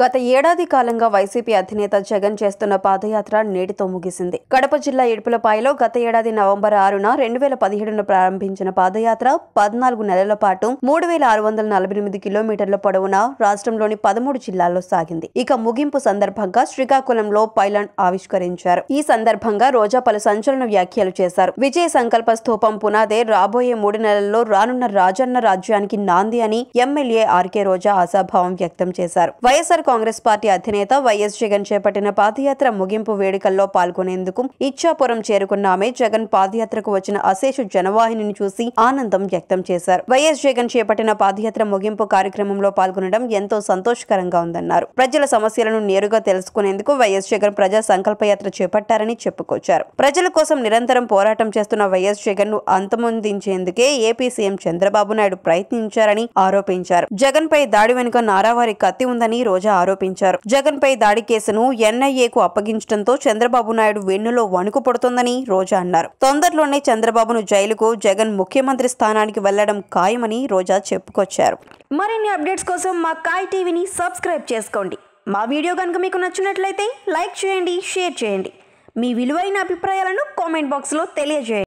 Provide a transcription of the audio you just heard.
గత ఏడాది కాలంగా వైసీపీ అధినేత జగన్ చేస్తున్న పాదయాత్ర నేటితో ముగిసింది. కడప జిల్లా ఇడుపులపాయలో గత ఏడాది నవంబర్ ఆరున రెండు వేల పదిహేడున ప్రారంభించిన పాదయాత్ర పద్నాలుగు నెలల పాటు మూడు వేల ఆరు వందల నలభై ఎనిమిది కిలోమీటర్ల పొడవున రాష్ట్రంలోని పదమూడు జిల్లాల్లో సాగింది. ఇక ముగింపు సందర్భంగా శ్రీకాకుళంలో పైలాండ్ ఆవిష్కరించారు. ఈ సందర్భంగా రోజా పలు సంచలన వ్యాఖ్యలు చేశారు. విజయ సంకల్ప స్థూపం పునాదే రాబోయే మూడు నెలల్లో రానున్న రాజన్న రాజ్యానికి నాంది అని ఎమ్మెల్యే ఆర్కే రోజా ఆశాభావం వ్యక్తం చేశారు. వైఎస్ఆర్ కాంగ్రెస్ పార్టీ అధినేత వైఎస్ జగన్ చేపట్టిన పాదయాత్ర ముగింపు వేడుకల్లో పాల్గొనేందుకు ఇచ్చాపురం చేరుకున్న ఆమె జగన్ పాదయాత్రకు వచ్చిన అశేష జనవాహినిని చూసి ఆనందం వ్యక్తం చేశారు. వైఎస్ జగన్ చేపట్టిన పాదయాత్ర ముగింపు కార్యక్రమంలో పాల్గొనడం ఎంతో సంతోషకరంగా ఉందన్నారు. ప్రజల సమస్యలను నేరుగా తెలుసుకునేందుకు వైఎస్ జగన్ ప్రజా సంకల్పయాత్ర చేపట్టారని చెప్పుకొచ్చారు. ప్రజల కోసం నిరంతరం పోరాటం చేస్తున్న వైఎస్ జగన్ను అంతమొందించేందుకే ఏపీ సీఎం చంద్రబాబు నాయుడు ప్రయత్నించారని ఆరోపించారు. జగన్ పై దాడి వెనుక నారావారి కత్తి ఉందని రోజా ఆరోపించారు. జగన్ పై దాడి కేసును ఎన్ఐఏకు అప్పగించడంతో చంద్రబాబు నాయుడు వెన్నులో వణుకు పడుతోందని రోజా అన్నారు. తొందరలోనే చంద్రబాబును జైలుకు జగన్ ముఖ్యమంత్రి స్థానానికి వెళ్ళడం ఖాయమని రోజా చెప్పుకొచ్చారు. మరిన్ని అప్డేట్స్ కోసం మా కాయ్ టీవీని సబ్స్క్రైబ్ చేసుకోండి. మా వీడియో కనుక మీకు నచ్చినట్లయితే లైక్ చేయండి షేర్ చేయండి. మీ విలువైన అభిప్రాయాలను కామెంట్ బాక్స్లో తెలియజేయండి.